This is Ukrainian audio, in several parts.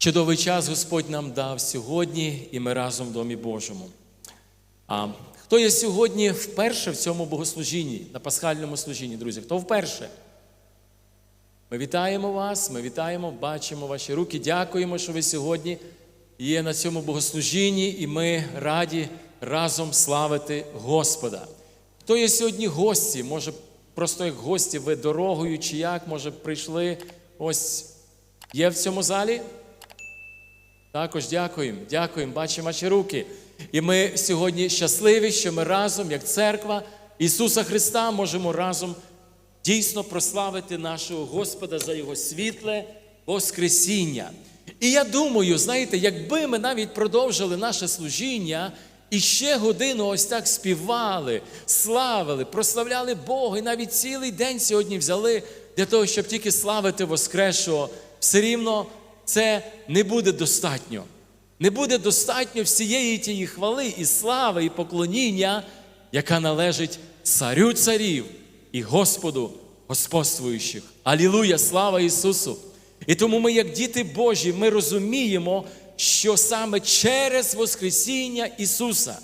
Чудовий час Господь нам дав сьогодні, і ми разом в Домі Божому. А хто є сьогодні вперше в цьому богослужінні, на пасхальному служінні, друзі? Хто вперше? Ми вітаємо вас, ми вітаємо, бачимо ваші руки. Дякуємо, що ви сьогодні є на цьому богослужінні, і ми раді разом славити Господа. Хто є сьогодні гості? Може, просто як гості, ви дорогою чи як, може, прийшли ось є в цьому залі? Також дякуємо, дякуємо, бачимо ваші руки. І ми сьогодні щасливі, що ми разом, як церква Ісуса Христа, можемо разом дійсно прославити нашого Господа за Його світле Воскресіння. І я думаю, знаєте, якби ми навіть продовжили наше служіння і ще годину ось так співали, славили, прославляли Бога, і навіть цілий день сьогодні взяли для того, щоб тільки славити Воскресшого, все рівно це не буде достатньо. Не буде достатньо всієї тієї хвали і слави, і поклоніння, яка належить царю царів і Господу господствуючих. Алілуя, слава Ісусу! І тому ми, як діти Божі, ми розуміємо, що саме через Воскресіння Ісуса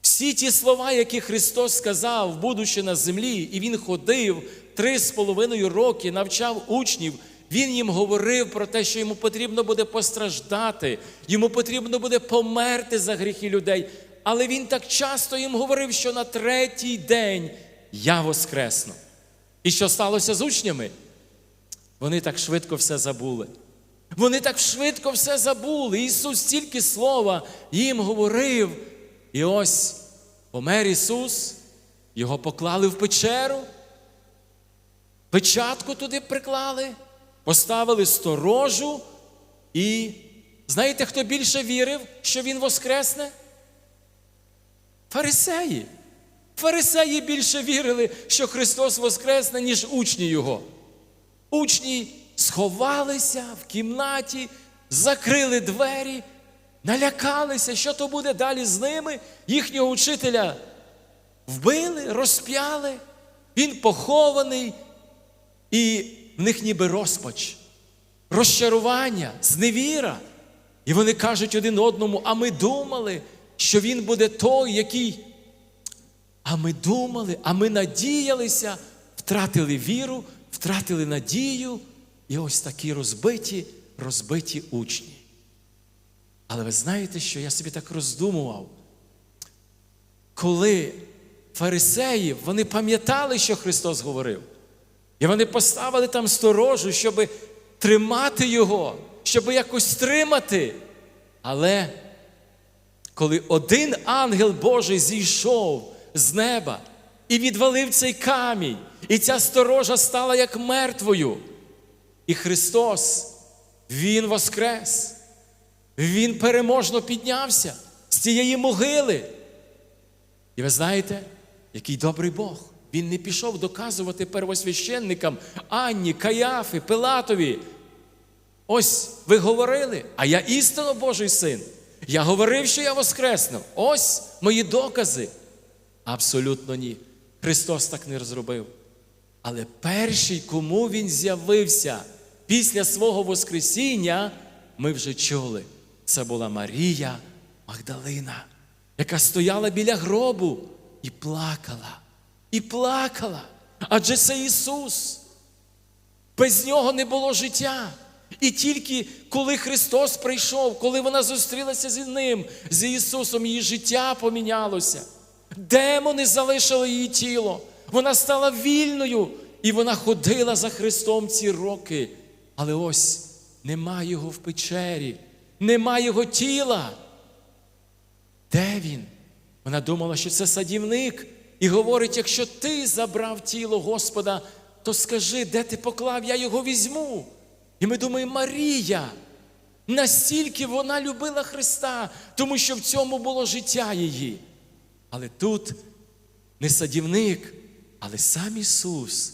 всі ті слова, які Христос сказав, будучи на землі, і Він ходив три з половиною роки, навчав учнів. Він їм говорив про те, що йому потрібно буде постраждати, йому потрібно буде померти за гріхи людей. Але він так часто їм говорив, що на третій день я воскресну. І що сталося з учнями? Вони так швидко все забули. Вони так швидко все забули. Ісус стільки слова їм говорив. І ось помер Ісус, його поклали в печеру, печатку туди приклали, поставили сторожу. І знаєте, хто більше вірив, що Він воскресне? Фарисеї. Фарисеї більше вірили, що Христос воскресне, ніж учні Його. Учні сховалися в кімнаті, закрили двері, налякалися, що то буде далі з ними. Їхнього учителя вбили, розп'яли, він похований, і в них ніби розпач, розчарування, зневіра. І вони кажуть один одному: а ми думали, що він буде той, який. А ми думали, а ми надіялися, втратили віру, втратили надію, і ось такі розбиті, розбиті учні. Але ви знаєте, що я собі так роздумував, коли фарисеї вони пам'ятали, що Христос говорив, і вони поставили там сторожу, щоб тримати Його, щоб якось тримати. Але коли один ангел Божий зійшов з неба і відвалив цей камінь, і ця сторожа стала як мертвою. І Христос, Він воскрес, Він переможно піднявся з цієї могили. І ви знаєте, який добрий Бог. Він не пішов доказувати первосвященникам Анні, Каяфи, Пилатові. Ось ви говорили, а я істинно Божий син. Я говорив, що я воскресну. Ось мої докази. Абсолютно ні. Христос так не зробив. Але перший, кому Він з'явився після свого Воскресіння, ми вже чули. Це була Марія Магдалина, яка стояла біля гробу і плакала, і плакала. Адже це Ісус. Без нього не було життя. І тільки коли Христос прийшов, коли вона зустрілася з Ним, з Ісусом, її життя помінялося. Демони залишили її тіло. Вона стала вільною, і вона ходила за Христом ці роки. Але ось нема його в печері, нема його тіла. Де він? Вона думала, що це садівник, і говорить: якщо ти забрав тіло Господа, то скажи, де ти поклав, я його візьму. І ми думаємо, Марія, настільки вона любила Христа, тому що в цьому було життя її. Але тут не садівник, але сам Ісус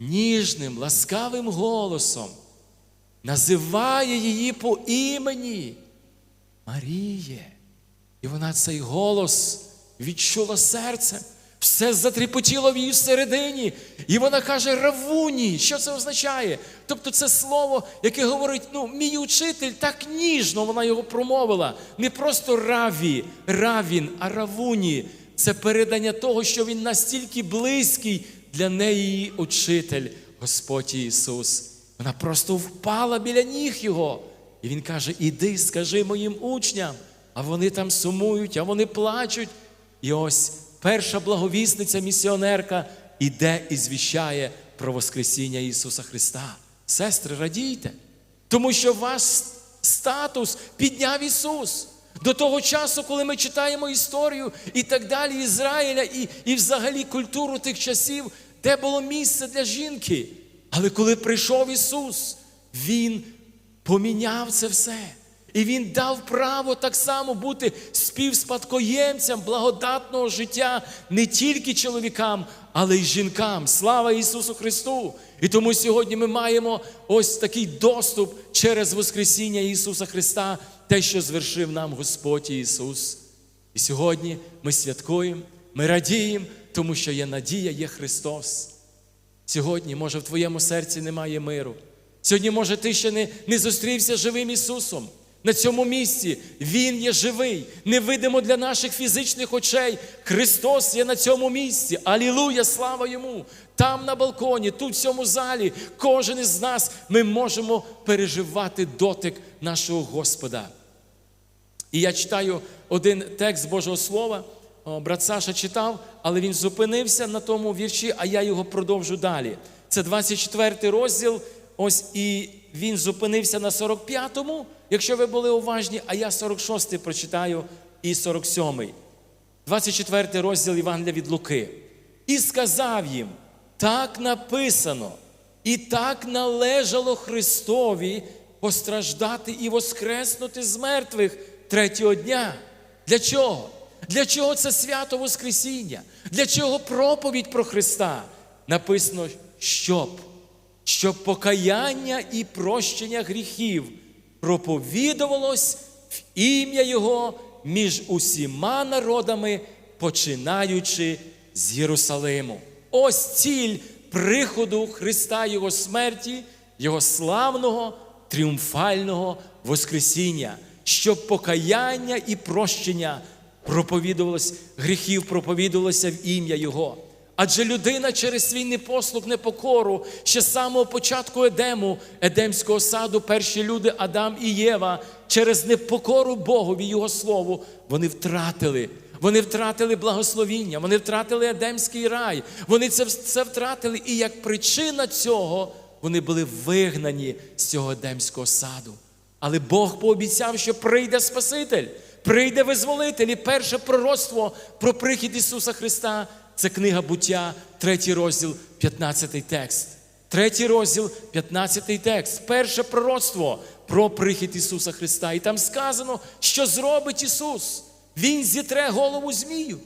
ніжним, ласкавим голосом називає її по імені Маріє. І вона цей голос відчула серцем. Все затріпотіло в її всередині. І вона каже: Равуні, що це означає? Тобто це слово, яке говорить, ну, мій учитель так ніжно вона його промовила. Не просто раві, равін, а равуні. Це передання того, що він настільки близький для неї учитель, Господь Ісус. Вона просто впала біля ніг Його. І Він каже: Іди, скажи моїм учням, а вони там сумують, а вони плачуть. І ось перша благовісниця, місіонерка іде і звіщає про Воскресіння Ісуса Христа. Сестри, радійте, тому що ваш статус підняв Ісус. До того часу, коли ми читаємо історію і так далі, Ізраїля, і, і взагалі культуру тих часів, де було місце для жінки. Але коли прийшов Ісус, Він поміняв це все. І Він дав право так само бути співспадкоємцям благодатного життя не тільки чоловікам, але й жінкам. Слава Ісусу Христу! І тому сьогодні ми маємо ось такий доступ через Воскресіння Ісуса Христа, те, що звершив нам Господь Ісус. І сьогодні ми святкуємо, ми радіємо, тому що є надія, є Христос. Сьогодні, може, в твоєму серці немає миру. Сьогодні, може, ти ще не, не зустрівся живим Ісусом. На цьому місці Він є живий, невидимо для наших фізичних очей. Христос є на цьому місці. Алілуя, слава Йому! Там на балконі, тут в цьому залі, кожен із нас ми можемо переживати дотик нашого Господа. І я читаю один текст Божого Слова. Брат Саша читав, але він зупинився на тому вірші, а я його продовжу далі. Це 24 розділ. Ось і він зупинився на 45-му, якщо ви були уважні, а я 46-й прочитаю і 47-й. 24 розділ Євангелія від Луки. І сказав їм: так написано, і так належало Христові постраждати і воскреснути з мертвих третього дня. Для чого? Для чого це свято Воскресіння? Для чого проповідь про Христа? Написано, щоб, щоб покаяння і прощення гріхів проповідувалось в ім'я Його між усіма народами, починаючи з Єрусалиму. Ось ціль приходу Христа, Його смерті, Його славного, тріумфального Воскресіння, щоб покаяння і прощення проповідувалось, гріхів проповідувалося в ім'я Його. Адже людина через свій непослух, непокору, ще з самого початку Едему, Едемського саду, перші люди, Адам і Єва, через непокору Богові Його Слову, вони втратили. Вони втратили благословіння, вони втратили Едемський рай, вони це все втратили. І як причина цього вони були вигнані з цього Едемського саду. Але Бог пообіцяв, що прийде Спаситель, прийде визволитель. І перше пророцтво про прихід Ісуса Христа це книга буття, третій розділ, 15 текст. Третій розділ, 15 текст. Перше пророцтво про прихід Ісуса Христа. І там сказано, що зробить Ісус. Він зітре голову змію.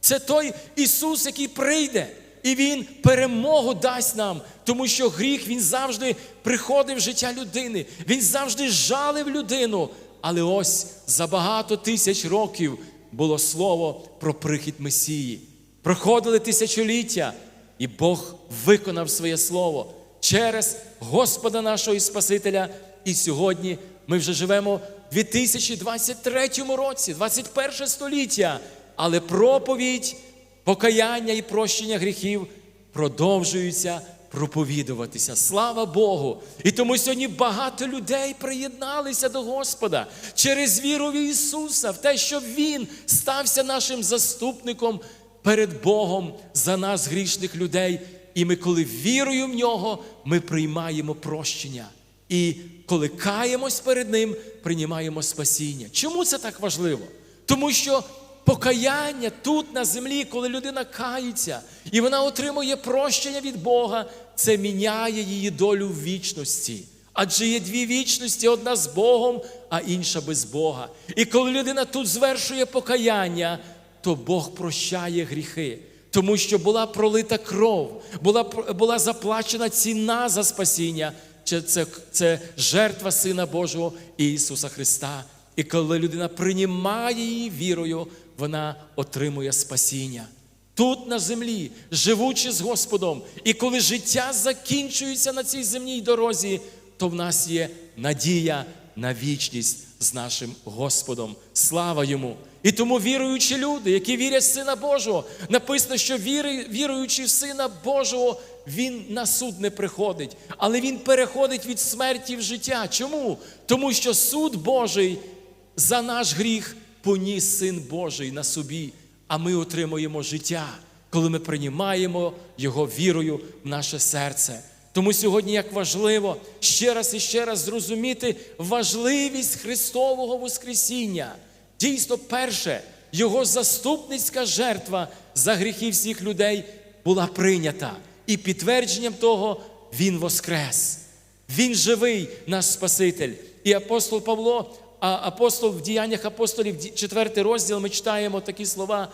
Це той Ісус, який прийде, і Він перемогу дасть нам, тому що гріх Він завжди приходив в життя людини, Він завжди жалив людину. Але ось за багато тисяч років було слово про прихід Месії. Проходили тисячоліття, і Бог виконав своє слово через Господа нашого і Спасителя. І сьогодні ми вже живемо в 2023 році, 21 століття. Але проповідь, покаяння і прощення гріхів продовжуються проповідуватися. Слава Богу! І тому сьогодні багато людей приєдналися до Господа через віру в Ісуса, в те, що Він стався нашим заступником перед Богом за нас, грішних людей. І ми, коли вірою в нього, ми приймаємо прощення. І коли каємось перед Ним, приймаємо спасіння. Чому це так важливо? Тому що покаяння тут на землі, коли людина кається, і вона отримує прощення від Бога, це міняє її долю в вічності. Адже є дві вічності: одна з Богом, а інша без Бога. І коли людина тут звершує покаяння, то Бог прощає гріхи. Тому що була пролита кров, була була заплачена ціна за спасіння. Це, це, це жертва Сина Божого Ісуса Христа. І коли людина приймає її вірою, вона отримує спасіння. тут на землі, живучи з Господом. І коли життя закінчується на цій земній дорозі, то в нас є надія на вічність з нашим Господом. Слава йому! І тому віруючі люди, які вірять в Сина Божого, написано, що віруючи в Сина Божого, він на суд не приходить, але він переходить від смерті в життя. Чому? Тому що суд Божий за наш гріх поніс Син Божий на собі, а ми отримуємо життя, коли ми приймаємо Його вірою в наше серце. Тому сьогодні як важливо ще раз і ще раз зрозуміти важливість Христового Воскресіння. Дійсно, перше, Його заступницька жертва за гріхи всіх людей була прийнята. І підтвердженням того Він воскрес. Він живий, наш Спаситель. І апостол Павло, а апостол в діяннях апостолів, 4 розділ, ми читаємо такі слова,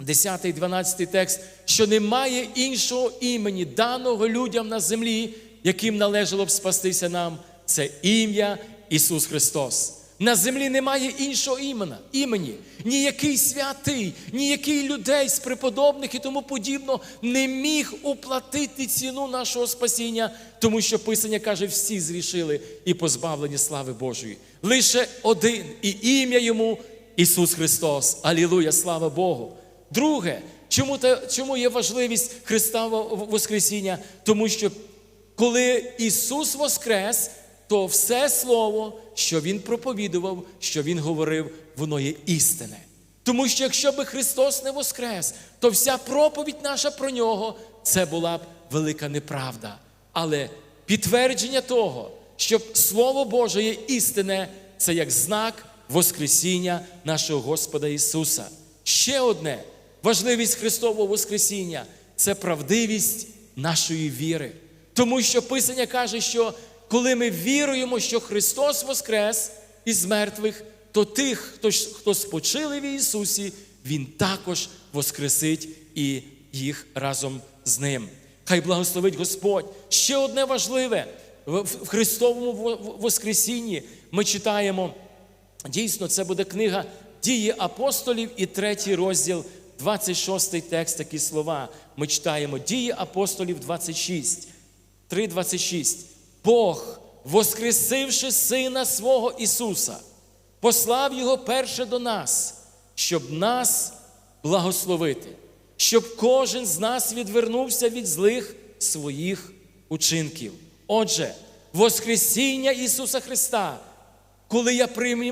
10 і 12 текст, що немає іншого імені, даного людям на землі, яким належало б спастися нам. Це ім'я Ісус Христос. На землі немає іншого імена, імені. Ніякий святий, ніякий людей з преподобних і тому подібно не міг уплатити ціну нашого спасіння, тому що Писання каже, всі зрішили і позбавлені слави Божої. Лише один і ім'я йому Ісус Христос. Алілуя, слава Богу. Друге, чому, чому є важливість Христового Воскресіння? Тому що коли Ісус Воскрес, то все Слово, що Він проповідував, що Він говорив, воно є істине. Тому що якщо би Христос не воскрес, то вся проповідь наша про нього це була б велика неправда. Але підтвердження того, що Слово Боже є істине, це як знак Воскресіння нашого Господа Ісуса. Ще одне важливість Христового Воскресіння це правдивість нашої віри. Тому що Писання каже, що коли ми віруємо, що Христос Воскрес із мертвих, то тих, хто, хто спочили в Ісусі, Він також воскресить і їх разом з Ним. Хай благословить Господь. Ще одне важливе в Христовому Воскресінні ми читаємо. Дійсно, це буде книга Дії апостолів і третій розділ, 26 текст, такі слова. Ми читаємо Дії апостолів 26, 3,26. Бог, воскресивши Сина свого Ісуса, послав Його перше до нас, щоб нас благословити, щоб кожен з нас відвернувся від злих своїх учинків. Отже, Воскресіння Ісуса Христа, коли я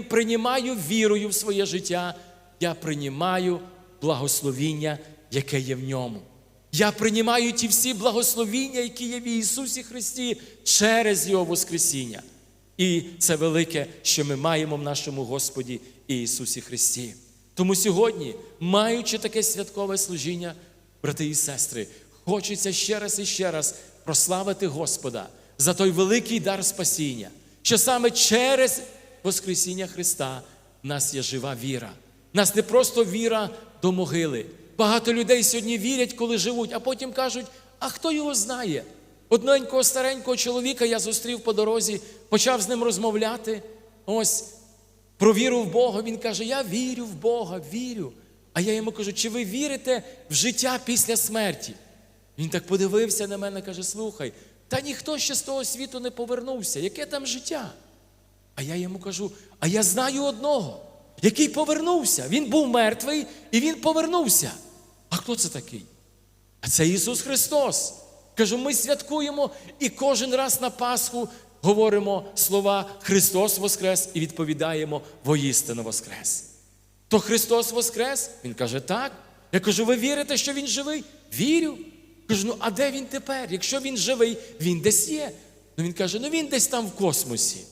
приймаю вірою в своє життя, я приймаю благословіння, яке є в ньому. Я приймаю ті всі благословіння, які є в Ісусі Христі через Його Воскресіння. І це велике, що ми маємо в нашому Господі Ісусі Христі. Тому сьогодні, маючи таке святкове служіння, брати і сестри, хочеться ще раз і ще раз прославити Господа за той великий дар спасіння, що саме через Воскресіння Христа в нас є жива віра. В нас не просто віра до могили. Багато людей сьогодні вірять, коли живуть, а потім кажуть, а хто його знає? Одненького старенького чоловіка я зустрів по дорозі, почав з ним розмовляти. Ось про віру в Бога. Він каже: Я вірю в Бога, вірю. А я йому кажу, чи ви вірите в життя після смерті? Він так подивився на мене каже: Слухай, та ніхто ще з того світу не повернувся. Яке там життя? А я йому кажу: а я знаю одного, який повернувся. Він був мертвий і він повернувся. А хто це такий? А це Ісус Христос. Кажу, ми святкуємо і кожен раз на Пасху говоримо слова Христос Воскрес і відповідаємо воістину Воскрес. То Христос Воскрес? Він каже, так. Я кажу, ви вірите, що Він живий? Вірю. Кажу, ну а де він тепер? Якщо він живий, він десь є. Ну він каже, ну він десь там в космосі.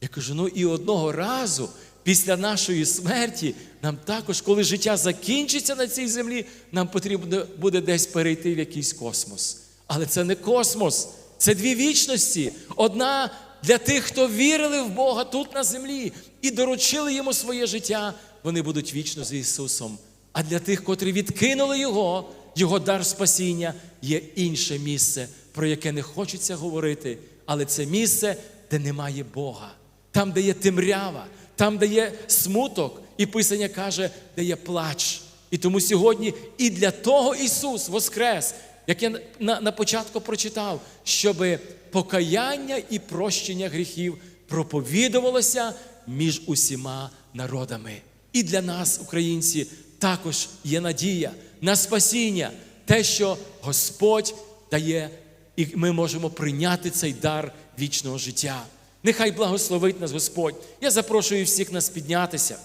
Я кажу, ну і одного разу після нашої смерті нам також, коли життя закінчиться на цій землі, нам потрібно буде десь перейти в якийсь космос. Але це не космос, це дві вічності. Одна для тих, хто вірили в Бога тут на землі і доручили йому своє життя, вони будуть вічно з Ісусом. А для тих, котрі відкинули Його, Його дар спасіння, є інше місце, про яке не хочеться говорити, але це місце, де немає Бога, там, де є темрява, там, де є смуток, і Писання каже, де є плач. І тому сьогодні і для того Ісус воскрес, як я на, на початку прочитав, щоб покаяння і прощення гріхів проповідувалося між усіма народами. І для нас, українці, також є надія на спасіння, те, що Господь дає, і ми можемо прийняти цей дар вічного життя. Нехай благословить нас Господь. Я запрошую всіх нас піднятися.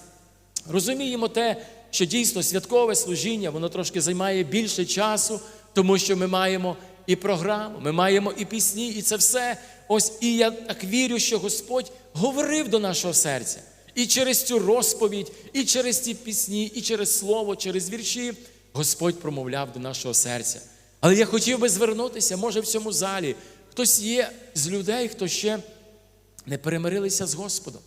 Розуміємо те, що дійсно святкове служіння, воно трошки займає більше часу, тому що ми маємо і програму, ми маємо і пісні, і це все. Ось і я так вірю, що Господь говорив до нашого серця. І через цю розповідь, і через ці пісні, і через слово, через вірші Господь промовляв до нашого серця. Але я хотів би звернутися, може, в цьому залі хтось є з людей, хто ще не перемирилися з Господом.